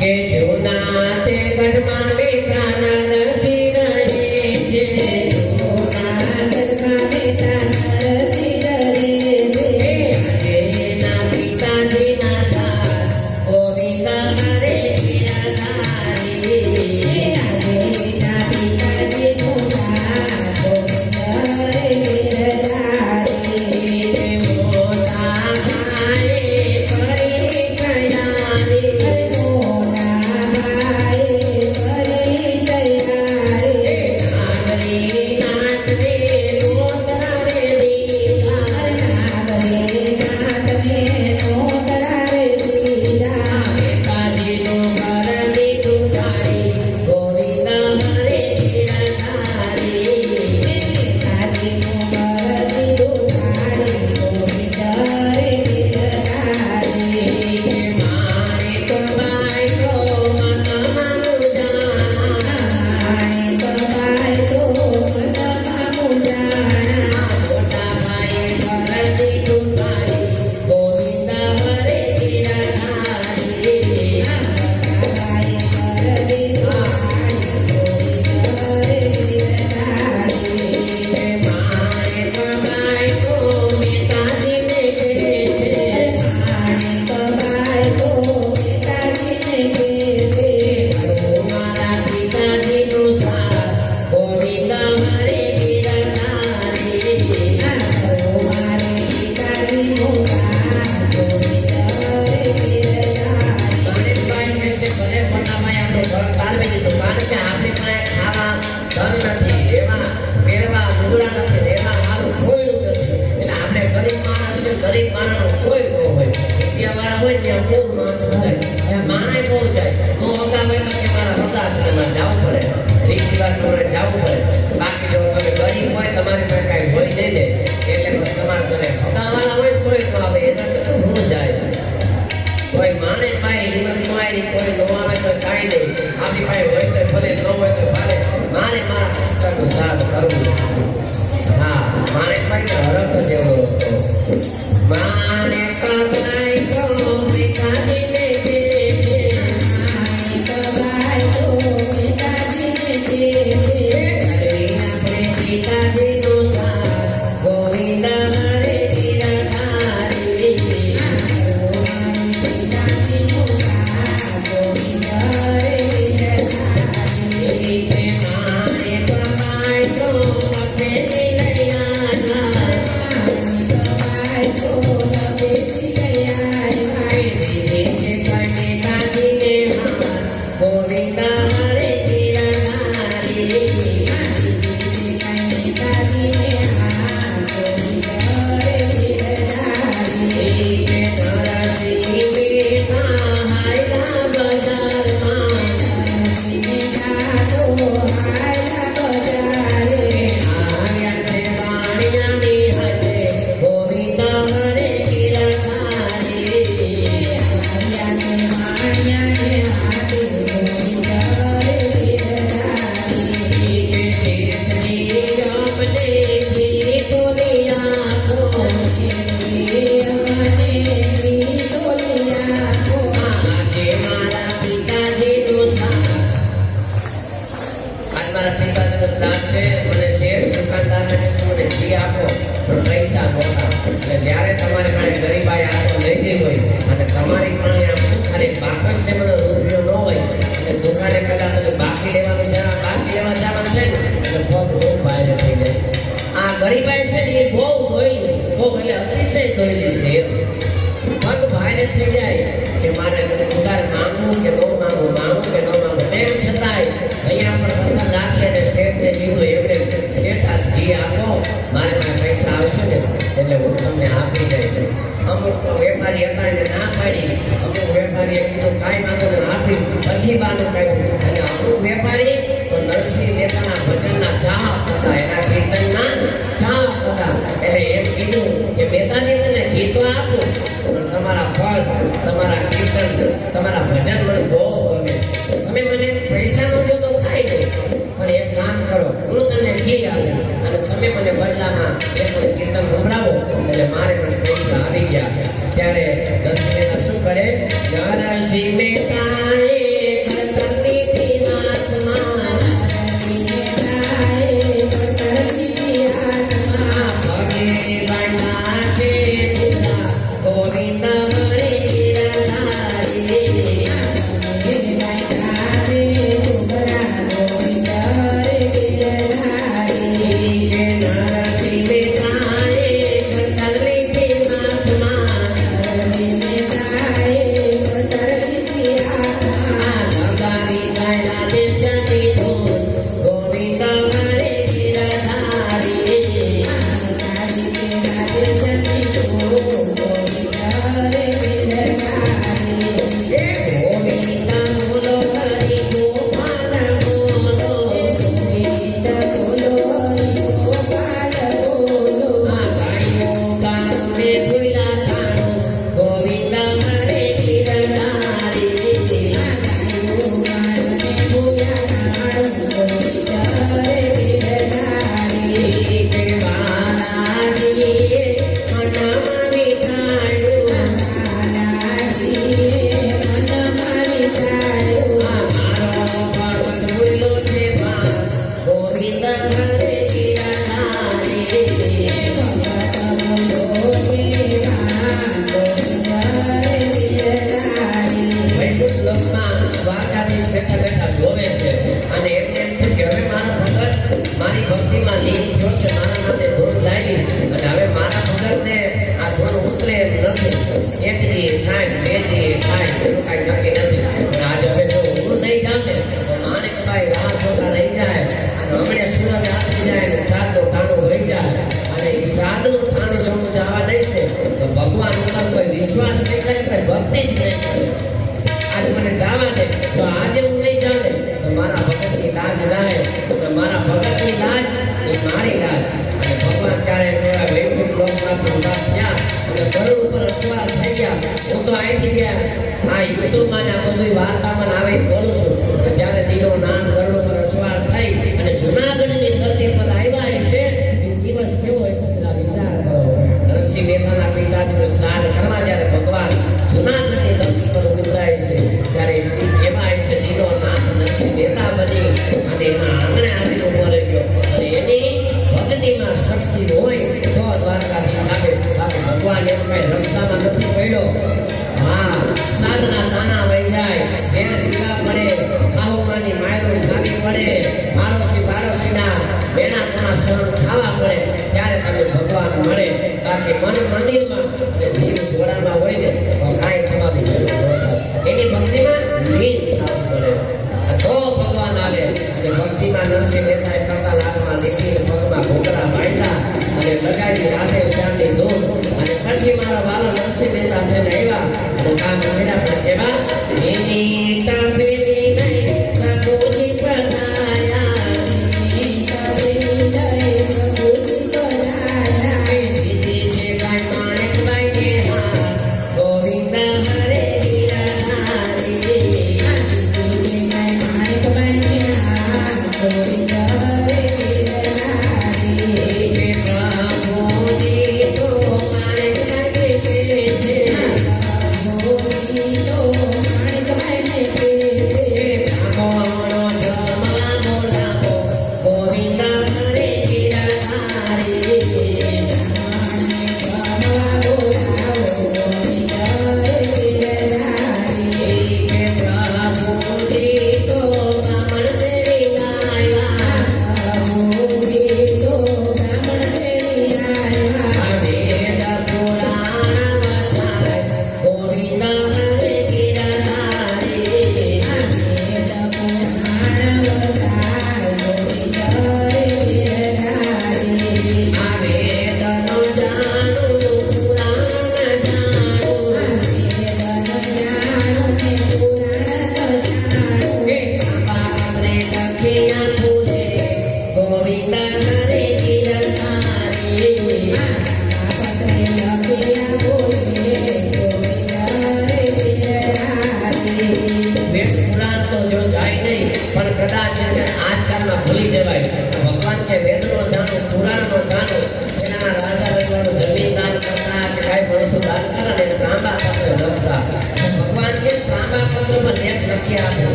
એ જેઓના તે ગજમાન બેતા કરેલી છે મન ભારે થઈ જાય કે મારે ઉધાર માંગવું કે ન માંગવું માંગવું કે ન માંગવું તેમ છતાંય અહીંયા પણ પાછા નાખે ને શેઠને લીધો એમને શેઠ આ ઘી આપો, મારે મારા પૈસા આવશે ને, એટલે હું તમને આપી જાય છે. અમુક વેપારી હતા એને ના પાડી, અમુક વેપારી કીધું, કાંઈ માંગો ને આપી પછી બાનું કાઢ્યું. અને અમુક વેપારી તો નરસિંહ મહેતાના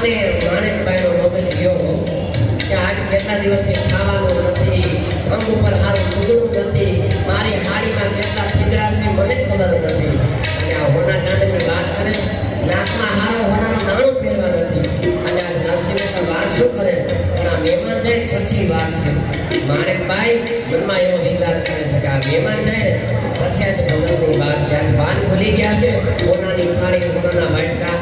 અને ગણેશભાઈનો મગજ ગયો કે આજ કેટલા દિવસથી ખાવાનું નથી, અંગ ઉપર સારું ઉગડું નથી, મારી હાડીમાં કેટલા થીગડા છે મને ખબર નથી. અને આ હોના ચાંદની વાત કરે છે, નાકમાં હારો હોનાનું દાણું પહેરવા નથી. અને આ નરસિંહ વાત શું કરે છે? આ મહેમાન જાય પછી વાત છે. માણેકભાઈ મનમાં એવો વિચાર કરે છે કે આ મહેમાન જાય ને, પછી આજે ભગવાનની વાત છે. આજ ભાન ભૂલી ગયા છે, હોનાની થાળી, હોનાના વાટકા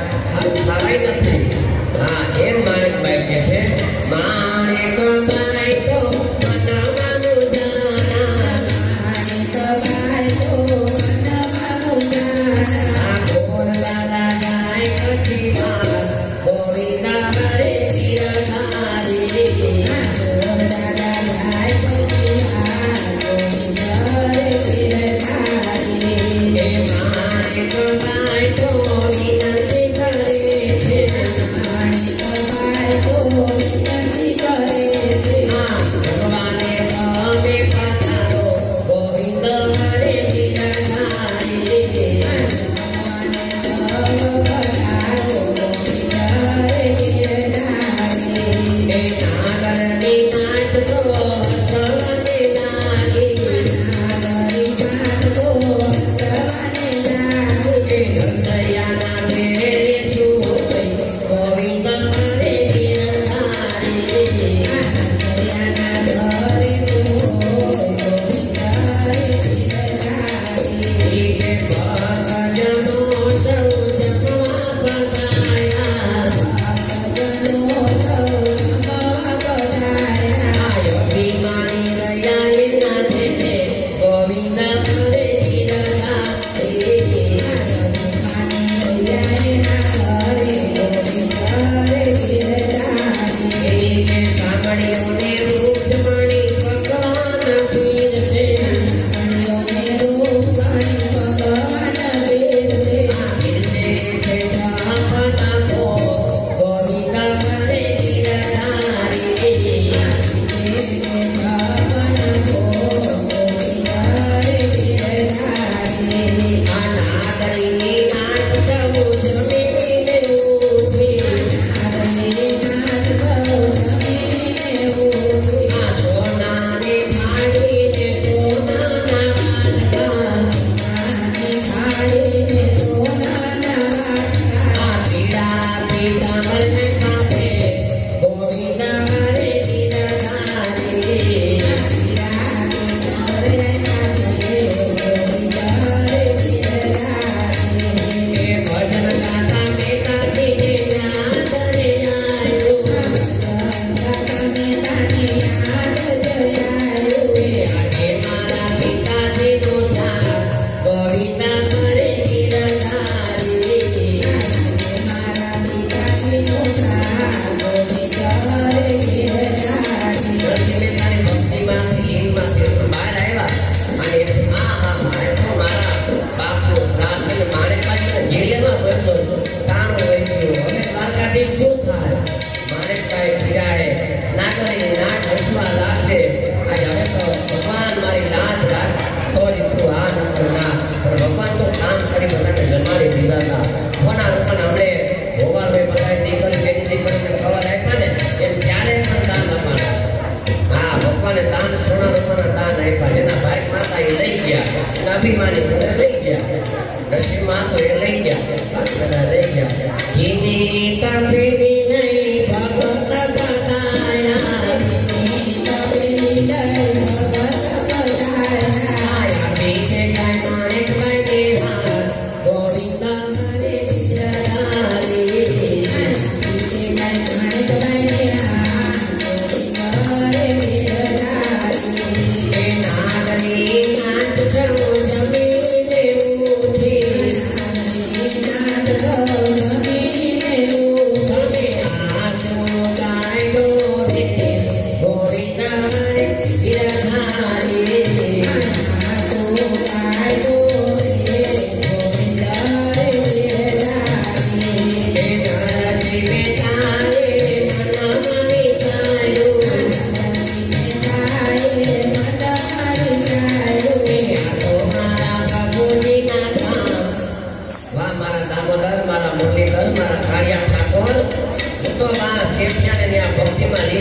Imani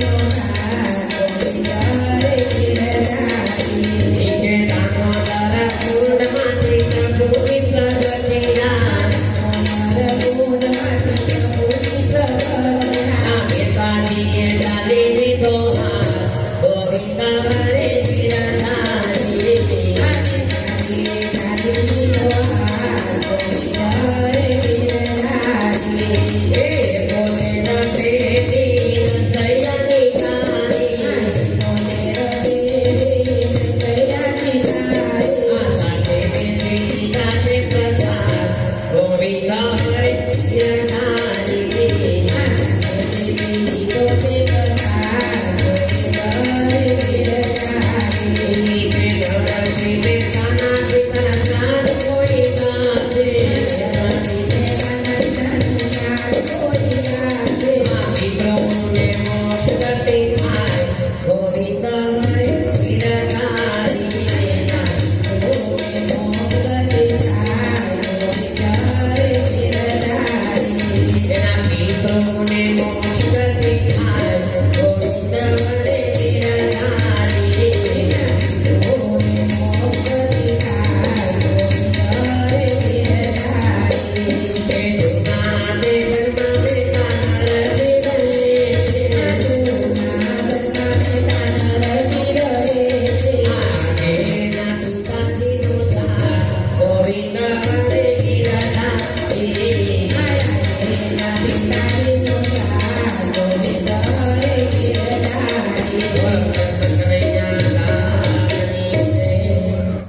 feels